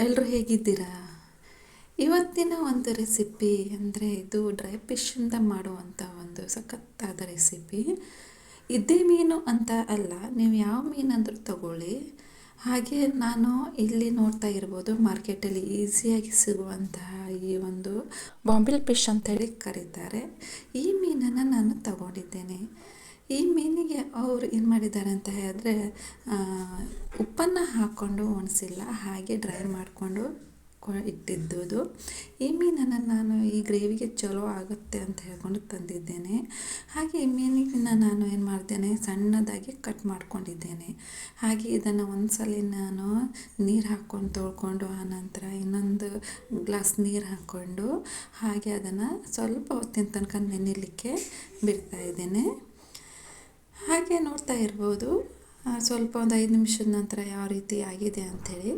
ಎಲ್ಲರೂ ಹೇಗಿದ್ದೀರಾ? ಇವತ್ತಿನ ಒಂದು ರೆಸಿಪಿ ಅಂದರೆ ಇದು ಡ್ರೈ ಫಿಶ್ಶಿಂದ ಮಾಡುವಂಥ ಒಂದು ಸಖತ್ತಾದ ರೆಸಿಪಿ. ಇದೇ ಮೀನು ಅಂತ ಅಲ್ಲ, ನೀವು ಯಾವ ಮೀನಂದ್ರೂ ತಗೊಳ್ಳಿ. ಹಾಗೆ ನಾನು ಇಲ್ಲಿ ನೋಡ್ತಾ ಇರ್ಬೋದು ಮಾರ್ಕೆಟಲ್ಲಿ ಈಸಿಯಾಗಿ ಸಿಗುವಂತಹ ಈ ಒಂದು ಬಾಂಬಿಲ್ ಫಿಶ್ ಅಂತೇಳಿ ಕರೀತಾರೆ. ಈ ಮೀನನ್ನು ನಾನು ತಗೊಂಡಿದ್ದೇನೆ. ಈ ಮೀನಿಗೆ ಅವರು ಏನು ಮಾಡಿದ್ದಾರೆ ಅಂತ ಹೇಳಿದ್ರೆ ಉಪ್ಪನ್ನು ಹಾಕ್ಕೊಂಡು ಒಣಸಿಲ್ಲ, ಹಾಗೆ ಡ್ರೈ ಮಾಡಿಕೊಂಡು ಇಟ್ಟಿದ್ದುದು. ಈ ಮೀನನ್ನು ನಾನು ಈ ಗ್ರೇವಿಗೆ ಚಲೋ ಆಗುತ್ತೆ ಅಂತ ಹೇಳ್ಕೊಂಡು ತಂದಿದ್ದೇನೆ. ಹಾಗೆ ಈ ಮೀನಿನ ನಾನು ಏನು ಮಾಡ್ತೇನೆ, ಸಣ್ಣದಾಗಿ ಕಟ್ ಮಾಡ್ಕೊಂಡಿದ್ದೇನೆ. ಹಾಗೆ ಇದನ್ನು ಒಂದು ಸಲ ನಾನು ನೀರು ಹಾಕ್ಕೊಂಡು ತೊಳ್ಕೊಂಡು ಆನಂತರ ಇನ್ನೊಂದು ಗ್ಲಾಸ್ ನೀರು ಹಾಕ್ಕೊಂಡು, ಹಾಗೆ ಅದನ್ನು ಸ್ವಲ್ಪ ಹೊತ್ತಿನ ತನಕ ನೆನೆಯಲಿಕ್ಕೆ ಬಿಡ್ತಾ ಇದ್ದೇನೆ. ಹಾಗೆ ನೋಡ್ತಾ ಇರ್ಬೋದು. ಸ್ವಲ್ಪ ಒಂದು ಐದು ನಿಮಿಷದ ನಂತರ ಯಾವ ರೀತಿ ಆಗಿದೆ ಅಂಥೇಳಿ.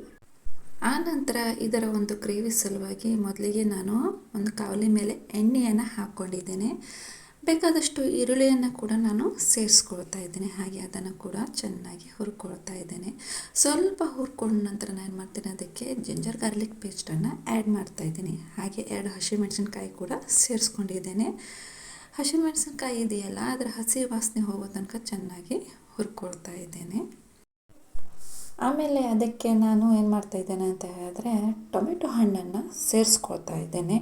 ಆ ನಂತರ ಇದರ ಒಂದು ಗ್ರೇವಿ ಸಲುವಾಗಿ ಮೊದಲಿಗೆ ನಾನು ಒಂದು ಕಾವಲಿ ಮೇಲೆ ಎಣ್ಣೆಯನ್ನು ಹಾಕ್ಕೊಂಡಿದ್ದೇನೆ. ಬೇಕಾದಷ್ಟು ಈರುಳ್ಳಿಯನ್ನು ಕೂಡ ನಾನು ಸೇರಿಸ್ಕೊಳ್ತಾ ಇದ್ದೇನೆ. ಹಾಗೆ ಅದನ್ನು ಕೂಡ ಚೆನ್ನಾಗಿ ಹುರ್ಕೊಳ್ತಾ ಇದ್ದೇನೆ. ಸ್ವಲ್ಪ ಹುರ್ಕೊಂಡ ನಂತರ ನಾನು ಏನು ಮಾಡ್ತೇನೆ, ಅದಕ್ಕೆ ಜಿಂಜರ್ ಗಾರ್ಲಿಕ್ ಪೇಸ್ಟನ್ನು ಆ್ಯಡ್ ಮಾಡ್ತಾ ಇದ್ದೀನಿ. ಹಾಗೆ ಎರಡು ಹಸಿಮೆಣಸಿನ್ಕಾಯಿ ಕೂಡ ಸೇರಿಸ್ಕೊಂಡಿದ್ದೇನೆ. ಹಸಿಮೆಣಸಿನ್ಕಾಯಿ ಇದೆಯಲ್ಲ, ಅದರ ಹಸಿ ವಾಸನೆ ಹೋಗೋ ತನಕ ಚೆನ್ನಾಗಿ ಹುರ್ಕೊಳ್ತಾ ಇದ್ದೇನೆ. ಆಮೇಲೆ ಅದಕ್ಕೆ ನಾನು ಏನು ಮಾಡ್ತಾ ಇದ್ದೇನೆ ಅಂತ ಹೇಳಿದ್ರೆ, ಟೊಮೆಟೊ ಹಣ್ಣನ್ನು ಸೇರಿಸ್ಕೊಳ್ತಾ ಇದ್ದೇನೆ.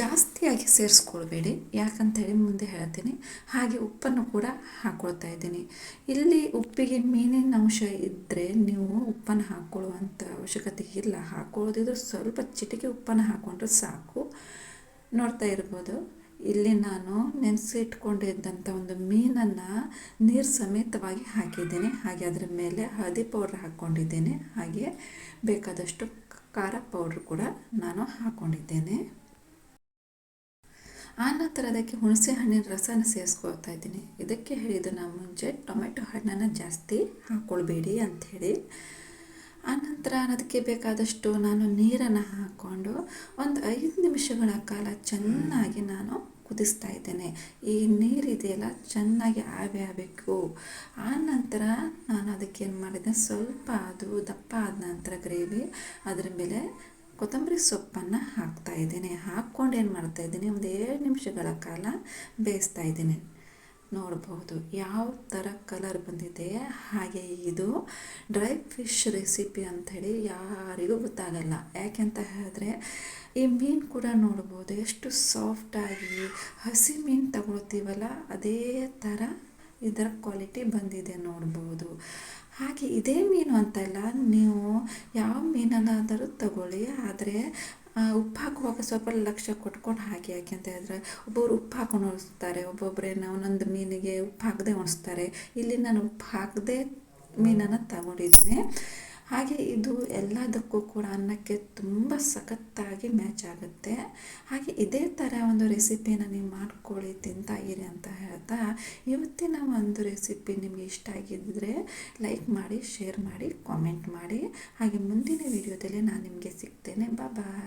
ಜಾಸ್ತಿಯಾಗಿ ಸೇರಿಸ್ಕೊಳ್ಬೇಡಿ, ಯಾಕಂತೇಳಿ ಮುಂದೆ ಹೇಳ್ತೀನಿ. ಹಾಗೆ ಉಪ್ಪನ್ನು ಕೂಡ ಹಾಕ್ಕೊಳ್ತಾ ಇದ್ದೀನಿ. ಇಲ್ಲಿ ಉಪ್ಪಿಗೆ ಮೀನಿನ ಅಂಶ ಇದ್ದರೆ ನೀವು ಉಪ್ಪನ್ನು ಹಾಕ್ಕೊಳ್ಳುವಂಥ ಅವಶ್ಯಕತೆ ಇಲ್ಲ. ಹಾಕ್ಕೊಳ್ಳೋದಿದ್ರೆ ಸ್ವಲ್ಪ ಚಿಟಿಕೆ ಉಪ್ಪನ್ನು ಹಾಕ್ಕೊಂಡ್ರೆ ಸಾಕು. ನೋಡ್ತಾ ಇರ್ಬೋದು. ಇಲ್ಲಿ ನಾನು ನೆನೆಸಿಟ್ಕೊಂಡಿದ್ದಂಥ ಒಂದು ಮೀನನ್ನು ನೀರು ಸಮೇತವಾಗಿ ಹಾಕಿದ್ದೇನೆ. ಹಾಗೆ ಅದರ ಮೇಲೆ ಹಳದಿ ಪೌಡ್ರ್ ಹಾಕ್ಕೊಂಡಿದ್ದೇನೆ. ಹಾಗೆ ಬೇಕಾದಷ್ಟು ಖಾರ ಪೌಡ್ರ್ ಕೂಡ ನಾನು ಹಾಕ್ಕೊಂಡಿದ್ದೇನೆ ಆನಂತರ ಅದಕ್ಕೆ ಹುಣಸೆ ಹಣ್ಣಿನ ರಸನ ಸೇರಿಸ್ಕೊಳ್ತಾ ಇದ್ದೀನಿ. ಇದಕ್ಕೆ ಹೇಳಿದ್ದು ನಾನು ಮುಂಚೆ ಟೊಮೆಟೊ ಹಣ್ಣನ್ನು ಜಾಸ್ತಿ ಹಾಕ್ಕೊಳ್ಬೇಡಿ ಅಂಥೇಳಿ. ಆನಂತರ ಅದಕ್ಕೆ ಬೇಕಾದಷ್ಟು ನಾನು ನೀರನ್ನು ಹಾಕ್ಕೊಂಡು ಒಂದು ಐದು ನಿಮಿಷಗಳ ಕಾಲ ಚೆನ್ನಾಗಿ ನಾನು ಕುದಿಸ್ತಾ ಇದ್ದೇನೆ. ಈ ನೀರಿದೆಯಲ್ಲ ಚೆನ್ನಾಗಿ ಆವಿ ಆಗಬೇಕು ಆ ನಂತರ ನಾನು ಅದಕ್ಕೆ ಏನು ಮಾಡಿದೆ ಸ್ವಲ್ಪ ಅದು ದಪ್ಪ ಆದ ನಂತರ ಗ್ರೇವಿ, ಅದರ ಮೇಲೆ ಕೊತ್ತಂಬರಿ ಸೊಪ್ಪನ್ನು ಹಾಕ್ತಾ ಇದ್ದೀನಿ. ಹಾಕ್ಕೊಂಡು ಏನು ಮಾಡ್ತಾ ಇದ್ದೀನಿ, ಒಂದು ಏಳು ನಿಮಿಷಗಳ ಕಾಲ ಬೇಯಿಸ್ತಾ ಇದ್ದೀನಿ. ನೋಡಬಹುದು. ಯಾವ ಥರ ಕಲರ್ ಬಂದಿದೆ, ಹಾಗೆ ಇದು ಡ್ರೈ ಫಿಶ್ ರೆಸಿಪಿ ಅಂಥೇಳಿ ಯಾರಿಗೂ ಗೊತ್ತಾಗಲ್ಲ. ಯಾಕೆಂತ ಹೇಳಿದ್ರೆ, ಈ ಮೀನು ಕೂಡ ನೋಡ್ಬೋದು, ಎಷ್ಟು ಸಾಫ್ಟಾಗಿ ಹಸಿ ಮೀನು ತಗೊಳ್ತೀವಲ್ಲ, ಅದೇ ಥರ ಇದರ ಕ್ವಾಲಿಟಿ ಬಂದಿದೆ ನೋಡ್ಬೋದು. ಹಾಗೆ ಇದೇ ಮೀನು ಅಂತಲ್ಲ, ನೀವು ಯಾವ ಮೀನನ್ನಾದರೂ ತಗೊಳ್ಳಿ, ಆದರೆ ಉಪ್ಪು ಹಾಕುವಾಗ ಸ್ವಲ್ಪ ಲಕ್ಷ್ಯ ಕೊಟ್ಕೊಂಡು ಹಾಕಿ ಯಾಕೆ ಅಂತ ಹೇಳಿದ್ರೆ ಒಬ್ಬೊಬ್ರು ಉಪ್ಪು ಹಾಕೊಂಡು ಒಣಸ್ತಾರೆ ಏನು ಒಂದೊಂದು ಮೀನಿಗೆ ಉಪ್ಪು ಹಾಕದೆ ಒಣಸ್ತಾರೆ ಇಲ್ಲಿ ನಾನು ಉಪ್ಪು ಹಾಕದೆ ಮೀನನ್ನು ತಗೊಂಡಿದ್ದೀನಿ. ಹಾಗೆ ಇದು ಎಲ್ಲದಕ್ಕೂ ಕೂಡ ಅನ್ನಕ್ಕೆ ತುಂಬ ಸಖತ್ತಾಗಿ ಮ್ಯಾಚ್ ಆಗುತ್ತೆ. ಹಾಗೆ ಇದೇ ಥರ ಒಂದು ರೆಸಿಪಿನ ನೀವು ಮಾಡ್ಕೊಳ್ಳಿ ತಿಂತಾ ಅಂತ ಹೇಳ್ತಾ ಇವತ್ತಿನ ಒಂದು ರೆಸಿಪಿ ನಿಮಗೆ ಇಷ್ಟ ಆಗಿದ್ದರೆ ಲೈಕ್ ಮಾಡಿ, ಶೇರ್ ಮಾಡಿ, ಕಾಮೆಂಟ್ ಮಾಡಿ. ಹಾಗೆ ಮುಂದಿನ ವಿಡಿಯೋದಲ್ಲಿ ನಾನು ನಿಮಗೆ ಸಿಗ್ತೇನೆ. ಬಾಯ್.